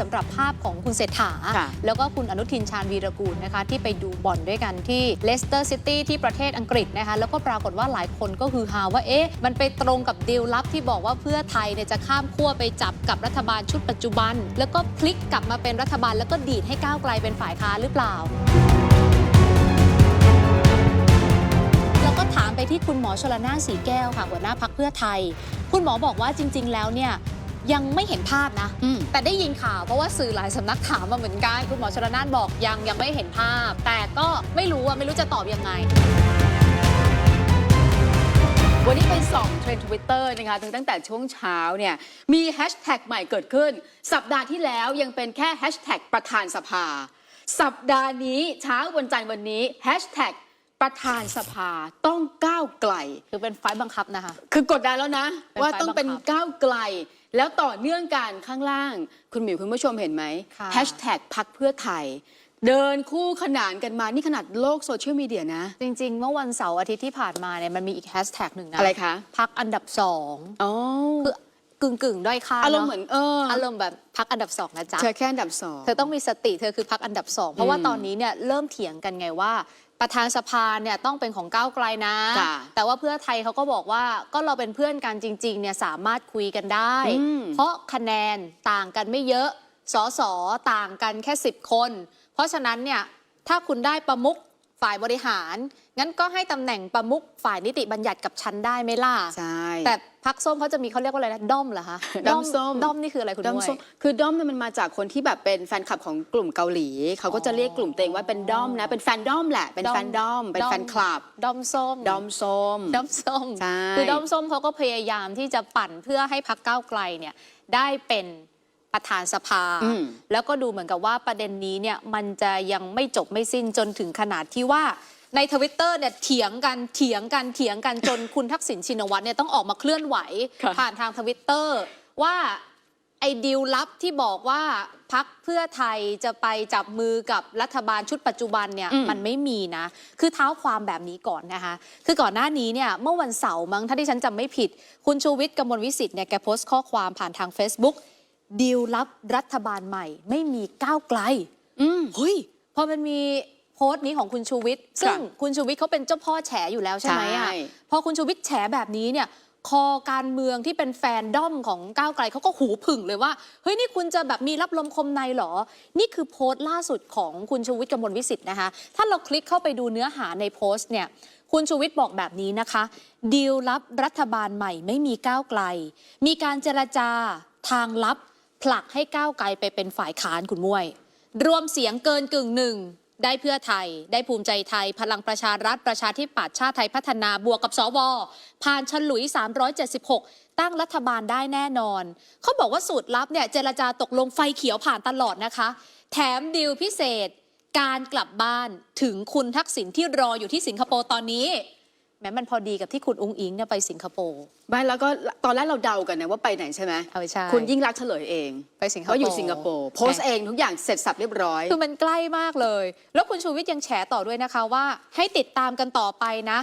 สำหรับภาพของคุณเศรษฐา ค่ะแล้วก็คุณอนุทินชาญวีรกูลนะคะที่ไปดูบอลด้วยกันที่เลสเตอร์ซิตี้ที่ประเทศอังกฤษนะคะแล้วก็ปรากฏว่าหลายคนก็คือฮาว่าเอ๊ะมันไปตรงกับดีลลับที่บอกว่าเพื่อไทยเนี่ยจะข้ามขั้วไปจับกับรัฐบาลชุดปัจจุบัน แล้วก็พลิกกลับมาเป็นรัฐบาลแล้วก็ดีดให้ก้าวไกลเป็นฝ่ายค้านหรือเปล่า แล้วก็ถามไปที่คุณหมอชลนานสีแก้วค่ะหัวหน้าพักเพื่อไทย คุณหมอบอกว่าจริง ๆ แล้วเนี่ย ยังไม่เห็นภาพนะ อืม แต่ได้ยินข่าวเพราะว่าสื่อหลายสำนักถามมาเหมือนกัน คุณหมอชลนานบอกยังยังไม่เห็นภาพ แต่ก็ไม่รู้อะไม่รู้จะตอบยังไง วันนี้ไปส่องเทรนด์ทวิตเตอร์นะคะตั้งแต่ช่วงเช้าเนี่ยมีแฮชแท็กใหม่เกิดขึ้น สัปดาห์ที่แล้วยังเป็นแค่แฮชแท็กประธานสภา สัปดาห์นี้เช้าวันจันทร์วันนี้แฮชแท็กประธานสภาต้องก้าวไกล คือเป็นไฟล์บังคับนะคะ คือกดดันแล้วนะ เป็นว่าไฟล์ต้องเป็นบังคับ ก้าวไกล แล้วต่อเนื่องกันข้างล่าง คุณหมิวคุณผู้ชมเห็นไหมค่ะแฮชแท็กพักเพื่อไทย เดินคู่ขนานกันมา นี่ขนาดโลกโซเชียลมีเดียนะ จริง ๆ เมื่อวันเสาร์อาทิตย์ที่ผ่านมาเนี่ยมันมีอีกแฮชแท็กหนึ่งนะอะไรคะพักอันดับสองอ๋อคือ กึ่งกึ่งๆด้อยค่าอารมณ์เนะเหมือนเอออารมณ์แบบพักอันดับสองนะจ๊ะเธอแค่อันดับสองเธอต้องมีสติเธอคือพักอันดับสองเพราะว่าอืมตอนนี้เนี่ยเริ่มเถียงกันไงว่าประธานสภาเนี่ยต้องเป็นของก้าวไกลนะจ้ะแต่ว่าเพื่อไทยเขาก็บอกว่าก็เราเป็นเพื่อนกันจริงๆเนี่ยสามารถคุยกันได้อืมเพราะคะแนนต่างกันไม่เยอะสอสอต่างกันแค่ 10 คน เพราะฉะนั้นเนี่ยถ้าคุณได้ประมุข ฝ่ายบริหาร งั้นก็ให้ตำแหน่งประมุขฝ่ายนิติบัญญัติกับฉันได้ไหมล่ะใช่แต่พักส้มเขาจะมีเขาเรียกว่าอะไรนะด้อมเหรอคะด้อมส้มด้อมนี่คืออะไรคุณด้อมด้วยส้มคือด้อมเนี่ยมันมาจากคนที่แบบเป็นแฟนคลับของกลุ่มเกาหลี เขาก็จะเรียกกลุ่มตัวเองว่าเป็นด้อมนะ เป็นแฟนด้อมแหละ เป็นด้อมแฟนด้อม เป็นด้อมแฟนคลับด้อมส้มด้อมส้มด้อมส้มใช่คือด้อมส้มเขาก็พยายามที่จะปั่นเพื่อให้พักก้าวไกลเนี่ยได้เป็น ประธานสภาอืมแล้วก็ดูเหมือนกับว่าประเด็นนี้เนี่ยมันจะยังไม่จบไม่สิ้นจนถึงขนาดที่ว่าในทวิตเตอร์เนี่ยเถียงกันเถียงกันเถียงกันจนคุณทักษิณชินวัตรเนี่ยต้องออกมาเคลื่อนไหวค่ะผ่านทางทวิตเตอร์ว่าไอ้ดีลลับที่บอกว่าพักเพื่อไทยจะไปจับมือกับรัฐบาลชุดปัจจุบันเนี่ยอืมมันไม่มีนะ คือเท้าความแบบนี้ก่อนนะคะ คือก่อนหน้านี้เนี่ยเมื่อวันเสาร์มั้งถ้าที่ฉันจำไม่ผิด คุณชูวิทย์กมลวิสิทธิ์เนี่ยแกโพสต์ข้อความผ่านทาง Facebook ดีลลับรัฐบาลใหม่ ไม่มีก้าวไกลอืมเฮ้ยพอมันมีโพสต์นี้ของคุณชูวิทย์ซึ่งคุณชูวิทย์เขาเป็นเจ้าพ่อแฉอยู่แล้วใช่ไหมใช่อะพอคุณชูวิทย์แฉแบบนี้เนี่ยคอการเมืองที่เป็นแฟนด้อมของก้าวไกลเขาก็หูผึ่งเลยว่า เฮ้ย นี่คุณจะแบบมีรับลมคมในเหรอ นี่คือโพสต์ล่าสุดของคุณชูวิทย์กมลวิสิทธิ์นะคะ ถ้าเราคลิกเข้าไปดูเนื้อหาในโพสต์เนี่ย คุณชูวิทย์บอกแบบนี้นะคะ ดีลลับรัฐบาลใหม่ไม่มีก้าวไกล มีการเจรจาทางลับ ผลักให้ก้าวไกลไปเป็นฝ่ายค้านคุณมุ้ยรวมเสียงเกินกึ่งหนึ่งได้เพื่อไทย ได้ภูมิใจไทย พลังประชารัฐ ประชาธิปัตย์ชาติไทยพัฒนาบวกกับสวผ่านฉลุย 376 ตั้งรัฐบาลได้แน่นอน เขาบอกว่าสูตรลับเนี่ยเจรจาตกลงไฟเขียวผ่านตลอดนะคะ แถมดีลพิเศษ การกลับบ้านถึงคุณทักษิณที่รออยู่ที่สิงคโปร์ตอนนี้ ม้มันพอดีกับที่คุณอุ้งอิงเนี่ยไปสิงคโปร์ไม่แล้วก็ตอนแรกเราเดากันนะว่าไปไหนใช่ไหมเอาใช่คุณยิ่งรักษณ์เฉลยเองไปสิงคโปร์ว่าอยู่สิงคโปร์โพสต์เองทุกอย่างเสร็จสับเรียบร้อย คือมันใกล้มากเลย แล้วคุณชูวิทย์ยังแฉต่อด้วยนะคะว่า ให้ติดตามกันต่อไปนะ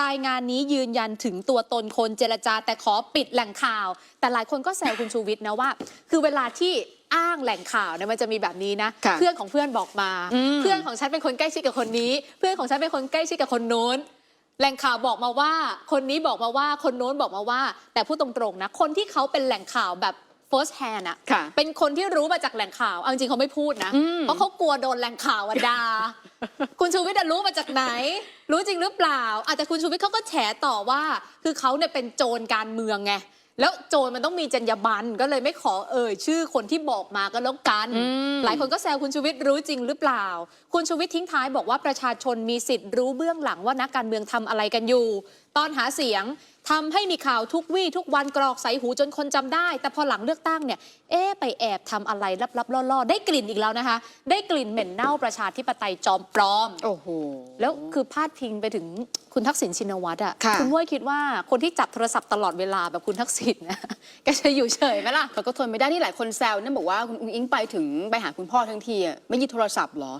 รายงานนี้ยืนยันถึงตัวตนคนเจรจาแต่ขอปิดแหล่งข่าว แต่หลายคนก็แซวคุณชูวิทย์นะว่า คือเวลาที่อ้างแหล่งข่าวเนี่ยมันจะมีแบบนี้นะค่ะเพื่อนของเพื่อนบอกมาอืมเพื่อนของฉันเป็นคนใกล้ชิดกับคนนี้ เพื่อนของฉันเป็นคนใกล้ชิดกับคนโน้น แหล่งข่าวบอกมาว่า คนนี้บอกมาว่า คนโน้นบอกมาว่า แต่พูดตรงๆนะ คนที่เขาเป็นแหล่งข่าวแบบ first hand อะค่ะ เป็นคนที่รู้มาจากแหล่งข่าวเอาจริงๆเขาไม่พูดนะ อืม เพราะเขากลัวโดนแหล่งข่าวอะดา คุณชูวิทย์อะรู้มาจากไหน รู้จริงหรือเปล่าอาจจะแต่คุณชูวิทย์เขาก็แฉต่อว่า คือเขาเนี่ยเป็นโจรการเมืองไง แล้วโจรมันต้องมีจรรยาบรรณก็เลยไม่ขอเอ่ยชื่อคนที่บอกมาก็แล้วกัน อืม หลายคนก็แซวคุณชูวิทย์รู้จริงหรือเปล่า คุณชูวิทย์ทิ้งท้ายบอกว่าประชาชนมีสิทธิ์รู้เบื้องหลังว่านักการเมืองทำอะไรกันอยู่ ตอนหาเสียงทำให้มีข่าวทุกวี่ทุกวันกรอกใส่หูจนคนจำได้ แต่พอหลังเลือกตั้งเนี่ย เอ๊ะไปแอบทำอะไรลับๆล่อๆ ได้กลิ่นอีกแล้วนะคะ ได้กลิ่นเหม็นเน่าประชาธิปไตยจอมปลอม โอ้โห แล้วคือพาดพิงไปถึงคุณทักษิณชินวัตรอะค่ะ ณว้ยคิดว่าคนที่จับโทรศัพท์ตลอดเวลาแบบคุณทักษิณนะแกจะอยู่เฉยไหมล่ะเขาก็ทนไม่ได้ที่หลายคนแซวนั่นบอกว่าคุณอุ้งอิงไปถึงไปหาคุณพ่อทั้งทีอะไม่หยิบโทรศัพท์เหรอ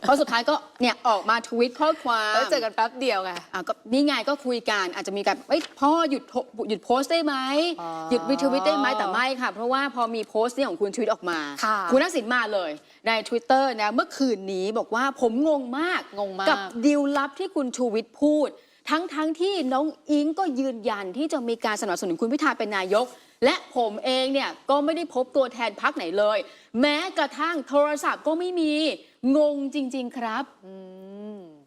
เพราะสุดท้ายก็เนี่ยออกมาทวิตข้อความแล้วเจอกันแป๊บเดียวไงอะก็นี่ไงก็คุยกันกันอาจจะมีการเอ้ยพ่อหยุดโพหยุดโพสต์ได้ไหมอ๋อหยุดรีทวิตได้ไหมแต่ไม่ค่ะ เพราะว่าพอมีโพสต์เนี่ยของคุณทวิตออกมาค่ะ ณ ทักษิณมาเลยใน Twitter นะเมื่อคืนนี้บอกว่าผมงงมากงงมาก กับดีลลับที่คุณชูวิทย์พูด ทั้งทั้งที่น้องอิงก็ยืนยันที่จะมีการสนับสนุนคุณพิธาเป็นนายก และผมเองเนี่ยก็ไม่ได้พบตัวแทนพักไหนเลย แม้กระทั่งโทรศัพท์ก็ไม่มีงงจริง ๆ ครับ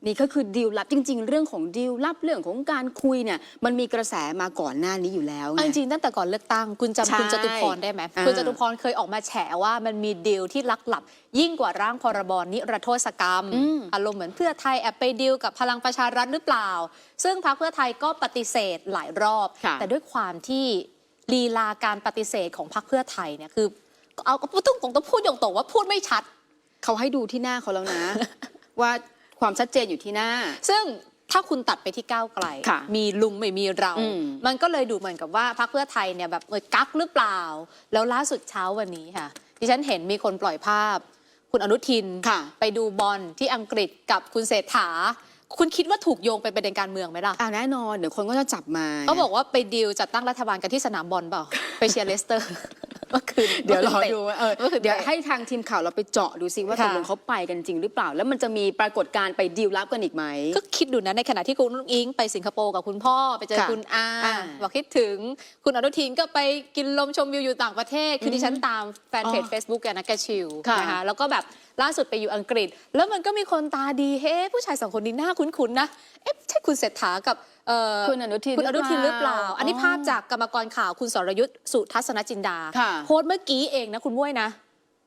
นี่ก็คือดีลลับจริง ๆ เรื่องของดีลลับเรื่องของการคุยเนี่ยมันมีกระแสมาก่อนหน้านี้อยู่แล้วไงเอาจริงๆตั้งแต่ก่อนเลือกตั้งคุณใช่จำคุณจตุพรได้ไหมอ่าคุณจตุพรเคยออกมาแฉว่ามันมีดีลที่ลักหลับ ยิ่งกว่าร่างพรบนิรโทษกรรมอืม อารมณ์เหมือนเพื่อไทยแอบไปดีลกับพลังประชารัฐหรือเปล่า ซึ่งพรรคเพื่อไทยก็ปฏิเสธหลายรอบ ค่ะ แต่ด้วยความที่ลีลาการปฏิเสธของพรรคเพื่อไทยเนี่ยคือเอาก็พูดตรงๆต้องพูดตรงๆว่าพูดไม่ชัด เขาให้ดูที่หน้าเขาแล้วนะ ว่า ความชัดเจนอยู่ที่หน้า ซึ่งถ้าคุณตัดไปที่ก้าวไกล ค่ะมีลุงไม่มีเรา อืม มันก็เลยดูเหมือนกับว่าพรรคเพื่อไทยเนี่ยแบบเออกักหรือเปล่า แล้วล่าสุดเช้าวันนี้ค่ะดิฉันเห็นมีคนปล่อยภาพ คุณอนุทิน ค่ะ ไปดูบอลที่อังกฤษกับคุณเศรษฐา คุณคิดว่าถูกโยงไปประเด็นการเมืองไหมล่ะอ่าแน่นอนเดี๋ยวคนก็จะจับมาเขาบอกว่าไปดีลจัดตั้งรัฐบาลกันที่สนามบอลเปล่า ไปเชียร์เลสเตอร์ เมื่อคืนเดี๋ยวรอมื่คืนตะดูว่าเออเมื่อคืนเดี๋ยวตะให้ทางทีมข่าวเราไปเจาะดูซิว่าตค่ะกลงเขาไปกันจริงหรือเปล่า แล้วมันจะมีปรากฏการณ์ไปดีลลับกันอีกไหม ก็คิดดูนะในขณะที่คุณนุ้งอิงไปสิงคโปร์กับคุณพ่อไปเจอค่ะคุณอาอ่าบอกคิดถึง คุณอนุทินก็ไปกินลมชมวิวอยู่ต่างประเทศ คือดิฉันตามแฟนเพจอ๋อ Facebook แกนะแกชิลค่ะนะคะแล้วก็แบบล่าสุดไปอยู่อังกฤษ แล้วมันก็มีคนตาดีเฮ้ผู้ชายสองคนนี้หน้าคุ้นๆนะเอ๊ะใช่คุณเศรษฐากับ เอ่อคุณอนุทินคุณอนุทินหรือเปล่าหรือเปล่า อันนี้ภาพจากกรรมกรข่าวคุณสรยุทธ์สุทัศนจินดา ค่ะ โพสต์เมื่อกี้เองนะคุณม้วยนะ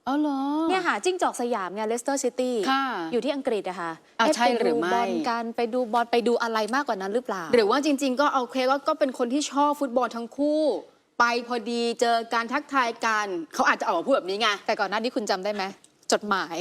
อ๋อเหรอ เนี่ยค่ะ จิ้งจอกสยามไงเลสเตอร์ซิตี้ค่ะอยู่ที่อังกฤษอะค่ะอะเะใช่หรือไม่ ปดูบอลกันไปดูบอลไปดูอะไรมากกว่านั้นหรือเปล่า หรือว่าจริง ๆ ก็โอเคก็ก็เป็นคนที่ชอบฟุตบอลทั้งคู่ ไปพอดีเจอการทักทายกันเขาอาจจะออกมาพูดแบบนี้ไง แต่ก่อนหน้านี้คุณจำได้ไหมจดหมาย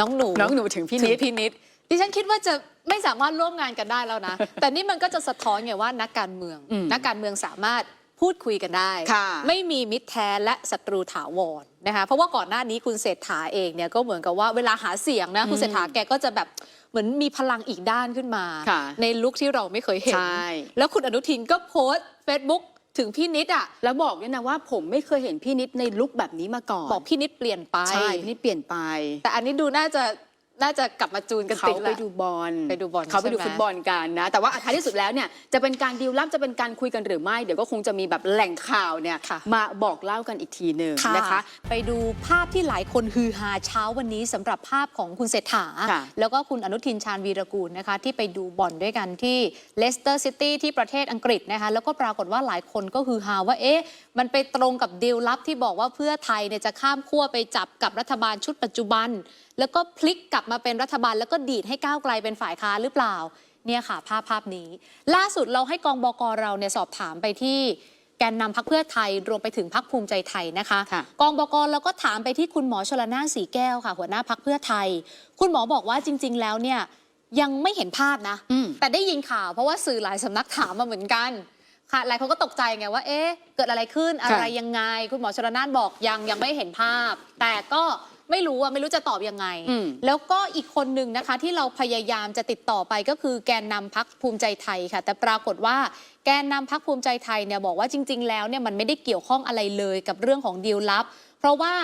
น้องหนูน้องหนูถึงพี่นิด ถึพี่นิด ดิฉันคิดว่าจะไม่สามารถร่วมงานกันได้แล้วนะ แต่นี่มันก็จะสะท้อนไงว่านักการเมืองอืมนักการเมืองสามารถพูดคุยกันได้ค่ะไม่มีมิตรแท้และศัตรูถาวรนะคะเพราะว่าก่อนหน้านี้คุณเศรษฐาเองเนี่ยก็เหมือนกับว่าเวลาหาเสียงนะคุณเศรษฐาแกก็จะแบบเหมือนมีพลังอีกด้านขึ้นมาค่ะในลุคที่เราไม่เคยเห็นใช่แล้วคุณอนุทินก็โพสต์เฟซบุ๊กถึงพี่นิดอะแล้วบอกด้วยนะว่าผมไม่เคยเห็นพี่นิดในลุคแบบนี้มาก่อน บอกพี่นิดเปลี่ยนไปใช่พี่นิดเปลี่ยนไป แต่อันนี้ดูน่าจะ น่าจะกลับมาจูนกันเขาติดไปแล้วดูบอลไปดูบอลเขาไปดูใช่ไหม ฟุตบอลกันนะ แต่ว่าท้ายที่สุดแล้วเนี่ยจะเป็นการดีลลับจะเป็นการคุยกันหรือไม่ เดี๋ยวก็คงจะมีแบบแหล่งข่าวเนี่ยค่ะมาบอกเล่ากันอีกทีหนึ่งนะคะ ไปดูภาพที่หลายคนฮือฮาเช้าวันนี้สำหรับภาพของคุณเศรษฐา ค่ะ แล้วก็คุณอนุทินชาญวีรกูลนะคะ ที่ไปดูบอลด้วยกันที่เลสเตอร์ซิตี้ที่ประเทศอังกฤษนะคะ แล้วก็ปรากฏว่าหลายคนก็ฮือฮาว่าเอ๊ะ มันไปตรงกับดีลลับที่บอกว่าเพื่อไทยเนี่ยจะข้ามขั้วไปจับกับรัฐบาลชุดปัจจุบันแล้วก็พลิกกลับมาเป็นรัฐบาล แล้วก็ดีดให้ก้าวไกลเป็นฝ่ายค้านหรือเปล่า เนี่ยค่ะ ภาพภาพนี้ ล่าสุดเราให้กองบกเราเนี่ยสอบถามไปที่แกนนำพักเพื่อไทยรวมไปถึงพักภูมิใจไทยนะคะค่ะกองบกเราก็ถามไปที่คุณหมอชลนานสีแก้วค่ะ หัวหน้าพักเพื่อไทย คุณหมอบอกว่าจริง ๆ แล้วเนี่ยยังไม่เห็นภาพนะอืมแต่ได้ยินข่าวเพราะว่าสื่อหลายสำนักถามมาเหมือนกันค่ะหลายคนก็ตกใจไงว่า เอ๊ะ เกิดอะไรขึ้นอะไรยังไง คุณหมอชลนานบอกยังยังไม่เห็นภาพ แต่ก็ ไม่รู้อะไม่รู้จะตอบยังไง อืม แล้วก็อีกคนหนึ่งนะคะที่เราพยายามจะติดต่อไปก็คือแกนนำพักภูมิใจไทยค่ะ แต่ปรากฏว่าแกนนำพักภูมิใจไทยเนี่ยบอกว่าจริง ๆ แล้วเนี่ยมันไม่ได้เกี่ยวข้องอะไรเลยกับเรื่องของดีลลับ เพราะว่า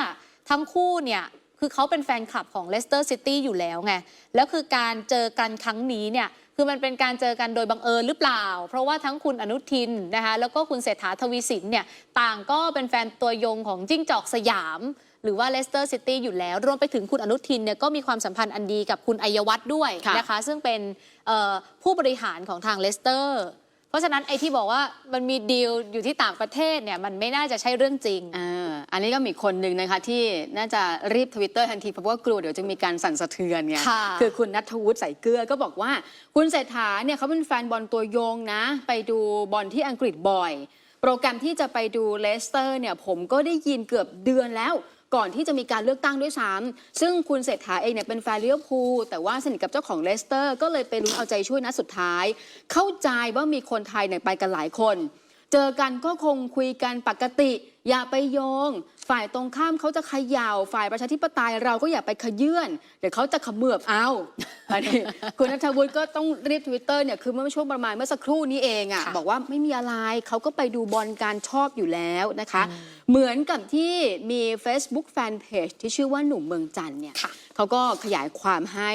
ทั้งคู่เนี่ยคือเขาเป็นแฟนคลับของเลสเตอร์ซิตี้อยู่แล้วไงแล้วคือการเจอกันครั้งนี้เนี่ยคือมันเป็นการเจอกันโดยบังเอิญหรือเปล่า เพราะว่าทั้งคุณอนุทินนะคะแล้วก็คุณเศรษฐาทวีสินเนี่ยต่างก็เป็นแฟนตัวยงของจิ้งจอกสยาม หรือว่าเลสเตอร์ซิตี้อยู่แล้ว รวมไปถึงคุณอนุทินเนี่ยก็มีความสัมพันธ์อันดีกับคุณอัยวัฒน์ด้วยค่ะนะคะ ซึ่งเป็นเอ่อผู้บริหารของทางเลสเตอร์เพราะฉะนั้นไอ้ที่บอกว่ามันมีดีลอยู่ที่ต่างประเทศเนี่ยมันไม่น่าจะใช่เรื่องจริงอ่าอันนี้ก็มีคนหนึ่งนะคะที่น่าจะรีบทวิตเตอร์ทันทีเพราะว่ากลัวเดี๋ยวจะมีการสั่นสะเทือนไงค่ะอคุณนัทวุฒิใส่เกลือก็บอกว่า คุณเศรษฐาเนี่ยเขาเป็นแฟนบอลตัวยงนะ ไปดูบอลที่อังกฤษบ่อย โปรแกรมที่จะไปดูเลสเตอร์เนี่ยผมก็ได้ยินเกือบเดือนแล้ว ก่อนที่จะมีการเลือกตั้งด้วยซ้ำซึ่งคุณเศรษฐาเองเนี่ยเป็นแฟนลิเวอร์พูลแต่ว่าสนิทกับเจ้าของเลสเตอร์ ก็เลยไปรุ้นเอาใจช่วยนัดสุดท้าย เข้าใจว่ามีคนไทยเนี่ยไปกันหลายคน เจอกันก็คงคุยกันปกติ อย่าไปโยง ฝ่ายตรงข้ามเขาจะเขย่าฝ่ายประชาธิปไตยเราก็อย่าไปขยื่นเดี๋ยวเขาจะเขมือบเอาอันนี้คุณนัทวุฒิก็ต้องรีบทวิตเตอร์เนี่ยคือเมื่อช่วงประมาณเมื่อสักครู่นี้เองอะ่ะค่ะบอกว่าไม่มีอะไรเขาก็ไปดูบอลการชอบอยู่แล้วนะคะ เหมือนกับที่มี Facebook Fanpage ที่ชื่อว่าหนุ่มเมืองจันทร์เนี่ยค่ะเขาก็ขยายความให้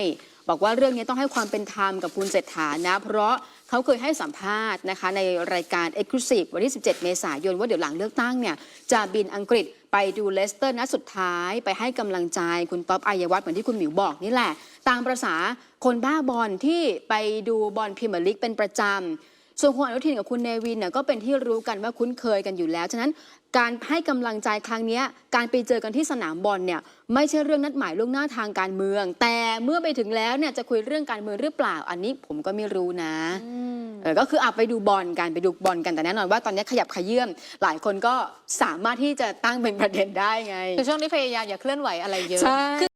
บอกว่าเรื่องนี้ต้องให้ความเป็นธรรมกับคุณเศรษฐานะ เพราะ เขาเคยให้สัมภาษณ์นะคะในรายการ Exclusive วันที่ 17 เมษายนว่าเดี๋ยวหลังเลือกตั้งเนี่ยจะบินอังกฤษไปดูเลสเตอร์นัดสุดท้ายไปให้กำลังใจคุณป๊อปอายวัฒน์เหมือนที่คุณหมิวบอกนี่แหละ ตามประษาคนบ้าบอลที่ไปดูบอลพรีเมียร์ลีกเป็นประจำ ส่วนคุณอนุทินกับคุณเนวินเนี่ยก็เป็นที่รู้กันว่าคุ้นเคยกันอยู่แล้ว ฉะนั้นการให้กำลังใจครั้งเนี้ยการไปเจอกันที่สนามบอลเนี่ยไม่ใช่เรื่องนัดหมายล่วงหน้าทางการเมือง แต่เมื่อไปถึงแล้วเนี่ยจะคุยเรื่องการเมืองหรือเปล่า อันนี้ผมก็ไม่รู้นะเออก็คืออาไปดูบอลกันไปดูบอลกันแต่แน่นอนว่าตอนนี้ขยับขยื่มหลายคนก็สามารถที่จะตั้งเป็นประเด็นได้ไงคือช่วงนี้พยายามอย่าเคลื่อนไหวอะไรเยอะใช่